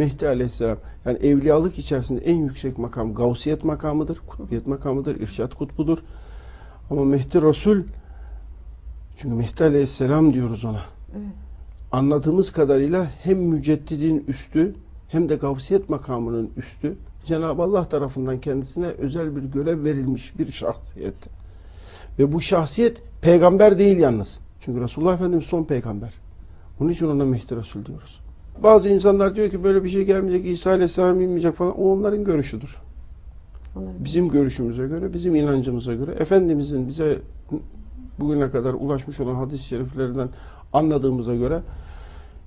Mehdi Aleyhisselam yani evliyalık içerisinde en yüksek makam gavsiyet makamıdır, kutbiyet makamıdır, irşat kutbudur. Ama Mehdi Resul çünkü Mehdi Aleyhisselam diyoruz ona. Evet. Anladığımız kadarıyla hem müceddidin üstü hem de gavsiyet makamının üstü Cenab-ı Allah tarafından kendisine özel bir görev verilmiş bir şahsiyet. Ve bu şahsiyet peygamber değil yalnız. Çünkü Resulullah Efendimiz son peygamber. Onun için ona Mehdi Resul diyoruz. Bazı insanlar diyor ki böyle bir şey gelmeyecek, İsa Aleyhisselam inmeyecek falan. O onların görüşüdür. Onların- Bizim görüşümüze göre, bizim inancımıza göre, Efendimizin bize bugüne kadar ulaşmış olan hadis-i şeriflerden anladığımıza göre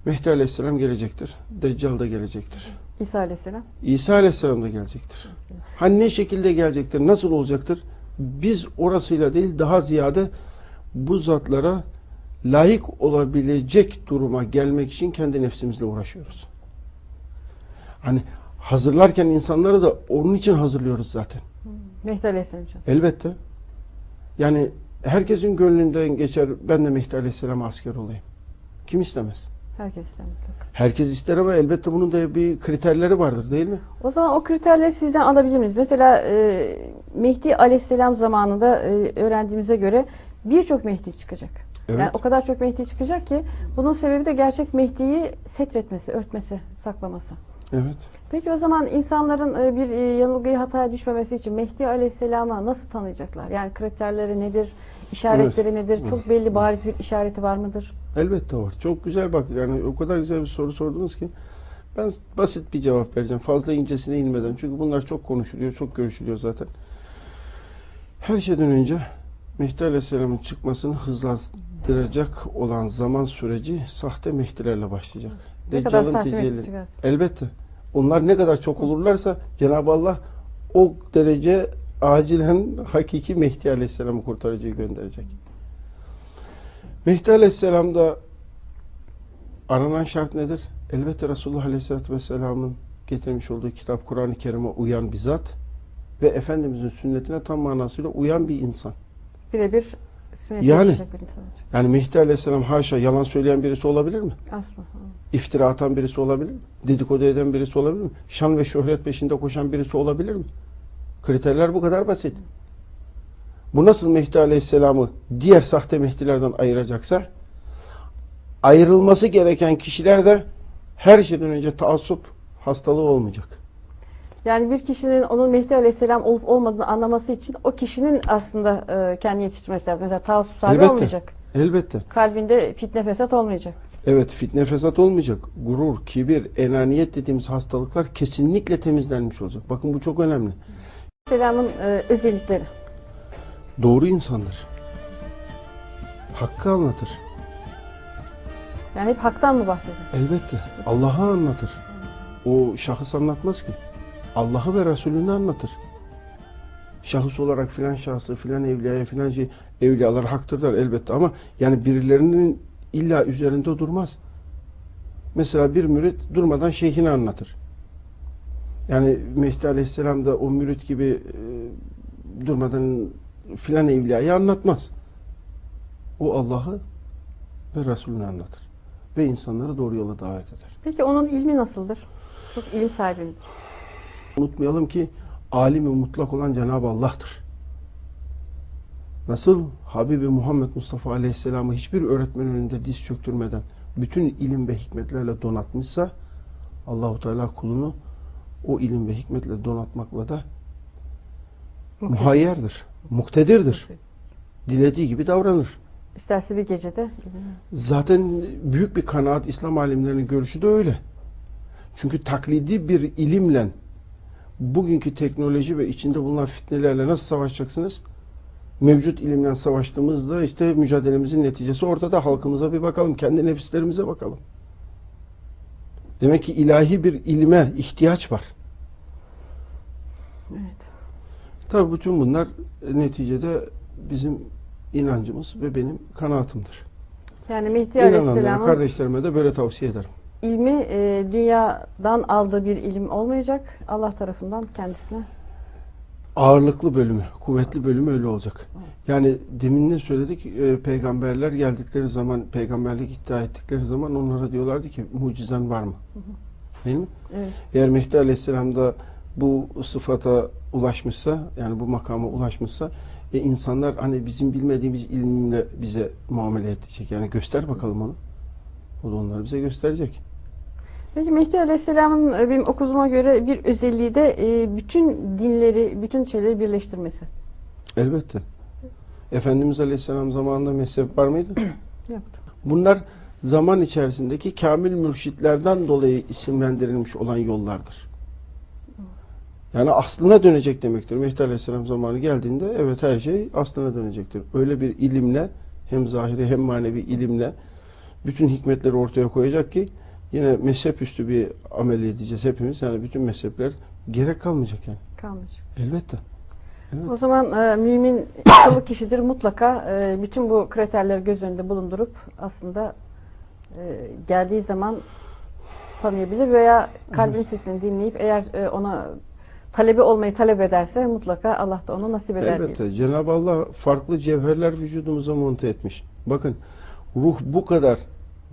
Mehdi Aleyhisselam gelecektir. Deccal da gelecektir. İsa Aleyhisselam. İsa Aleyhisselam da gelecektir. Hani ne şekilde gelecektir, nasıl olacaktır? Biz orasıyla değil daha ziyade bu zatlara layık olabilecek duruma gelmek için kendi nefsimizle uğraşıyoruz. Hani hazırlarken insanları da onun için hazırlıyoruz zaten. Mehdi Aleyhisselam için. Elbette. Yani herkesin gönlünden geçer ben de Mehdi Aleyhisselam'a asker olayım. Kim istemez? Herkes ister mutlaka. Herkes ister ama elbette bunun da bir kriterleri vardır değil mi? O zaman o kriterleri sizden alabilir miyiz? Mesela e, Mehdi Aleyhisselam zamanında e, öğrendiğimize göre birçok Mehdi çıkacak. Evet. Yani o kadar çok Mehdi çıkacak ki bunun sebebi de gerçek Mehdi'yi setretmesi, örtmesi, saklaması. Evet. Peki o zaman insanların e, bir e, yanılgıya hataya düşmemesi için Mehdi Aleyhisselam'ı nasıl tanıyacaklar? Yani kriterleri nedir? işaretleri nedir? Çok belli bariz bir işareti var mıdır? Elbette var. Çok güzel bak yani o kadar güzel bir soru sordunuz ki ben basit bir cevap vereceğim. Fazla incesine inmeden. Çünkü bunlar çok konuşuluyor, çok görüşülüyor zaten. Her şeyden önce Mehdi Aleyhisselam'ın çıkmasını hızlandıracak olan zaman süreci sahte Mehdilerle başlayacak. Ne kadar sahte tecelli- Mehdi? Elbette. Onlar ne kadar çok olurlarsa Cenab-ı Allah o derece acilen hakiki Mehdi Aleyhisselam'ı kurtarıcıyı gönderecek. Mehdi Aleyhisselam'da aranan şart nedir? Elbette Resulullah Aleyhisselatü Vesselam'ın getirmiş olduğu kitap Kur'an-ı Kerim'e uyan bir zat ve Efendimizin sünnetine tam manasıyla uyan bir insan. Birebir sünnete Yani. yetişecek bir insan olacak. Yani Mehdi Aleyhisselam haşa yalan söyleyen birisi olabilir mi? Asla. İftira atan birisi olabilir mi? Dedikodu eden birisi olabilir mi? Şan ve şöhret peşinde koşan birisi olabilir mi? Kriterler bu kadar basit. Bu nasıl Mehdi Aleyhisselam'ı diğer sahte Mehdilerden ayıracaksa ayrılması gereken kişiler de her şeyden önce taassup hastalığı olmayacak. Yani bir kişinin onun Mehdi Aleyhisselam olup olmadığını anlaması için o kişinin aslında e, kendini yetiştirmesi lazım. Mesela tavsus sahibi Elbette. olmayacak. Elbette. Kalbinde fitne fesat olmayacak. Evet fitne fesat olmayacak. Gurur, kibir, enaniyet dediğimiz hastalıklar kesinlikle temizlenmiş olacak. Bakın bu çok önemli. Selamın e, özellikleri. Doğru insandır. Hakkı anlatır. Yani hep haktan mı bahsediyor? Elbette. Allah'ı anlatır. O şahıs anlatmaz ki. Allah'ı ve Resulünü anlatır. Şahıs olarak filan şahsı, filan evliyaya, filan şey, evliyalar haktırlar elbette ama yani birilerinin illa üzerinde durmaz. Mesela bir mürit durmadan şeyhini anlatır. Yani Mehdi Aleyhisselam da o mürit gibi e, durmadan filan evliyayı anlatmaz. O Allah'ı ve Resulünü anlatır. Ve insanları doğru yola davet eder. Peki onun ilmi nasıldır? Çok ilim sahibi midir? Unutmayalım ki alim ve mutlak olan Cenab-ı Allah'tır. Nasıl Habibi Muhammed Mustafa Aleyhisselam'ı hiçbir öğretmen önünde diz çöktürmeden bütün ilim ve hikmetlerle donatmışsa Allahu Teala kulunu o ilim ve hikmetle donatmakla da muhayyerdir, muktedirdir. Dilediği gibi davranır. İsterse bir gecede. Zaten büyük bir kanaat İslam alimlerinin görüşü de öyle. Çünkü taklidi bir ilimle bugünkü teknoloji ve içinde bulunan fitnelerle nasıl savaşacaksınız? Mevcut ilimle savaştığımızda işte mücadelemizin neticesi ortada. Halkımıza bir bakalım, kendi nefislerimize bakalım. Demek ki ilahi bir ilime ihtiyaç var. Evet. Tabii bütün bunlar neticede bizim inancımız ve benim kanaatimdir. Yani Mehdi İnananlara, Aleyhisselam'ın kardeşlerime de böyle tavsiye ederim. İlmi e, dünyadan aldığı bir ilim olmayacak. Allah tarafından kendisine. ağırlıklı bölümü, kuvvetli bölümü öyle olacak. Yani demin ne söyledik? E, peygamberler geldikleri zaman, peygamberlik iddia ettikleri zaman onlara diyorlardı ki mucizen var mı? Değil mi? Evet. Eğer Mehdi Aleyhisselam da bu sıfata ulaşmışsa, yani bu makama ulaşmışsa e insanlar hani bizim bilmediğimiz ilimle bize muamele edecek. Yani göster bakalım onu. O da onları bize gösterecek. Peki Mehdi Aleyhisselam'ın e, benim okuduğuma göre bir özelliği de e, bütün dinleri, bütün şeyleri birleştirmesi. Elbette. Efendimiz Aleyhisselam zamanında mezhep var mıydı? Yaptı. Bunlar zaman içerisindeki kamil mürşitlerden dolayı isimlendirilmiş olan yollardır. Yani aslına dönecek demektir. Mehdi Aleyhisselam zamanı geldiğinde evet her şey aslına dönecektir. Öyle bir ilimle hem zahiri hem manevi ilimle bütün hikmetleri ortaya koyacak ki yine mezhep üstü bir amel edeceğiz hepimiz. Yani bütün mezhepler gerek kalmayacak yani. Kalmayacak. Elbette. Evet. O zaman e, mümin akıllı kişidir mutlaka e, bütün bu kriterleri göz önünde bulundurup aslında e, geldiği zaman tanıyabilir veya kalbin sesini dinleyip eğer e, ona talebi olmayı talep ederse mutlaka Allah da onu nasip eder. Elbette. Cenab-ı Allah farklı cevherler vücudumuza monte etmiş. Bakın ruh bu kadar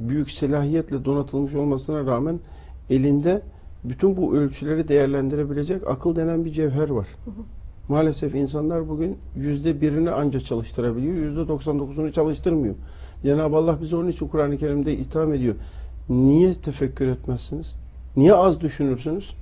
büyük selahiyetle donatılmış olmasına rağmen elinde bütün bu ölçüleri değerlendirebilecek akıl denen bir cevher var. Maalesef insanlar bugün yüzde birini anca çalıştırabiliyor. Yüzde 99'unu çalıştırmıyor. Cenab-ı Allah bize onun için Kur'an-ı Kerim'de itham ediyor. Niye tefekkür etmezsiniz? Niye az düşünürsünüz?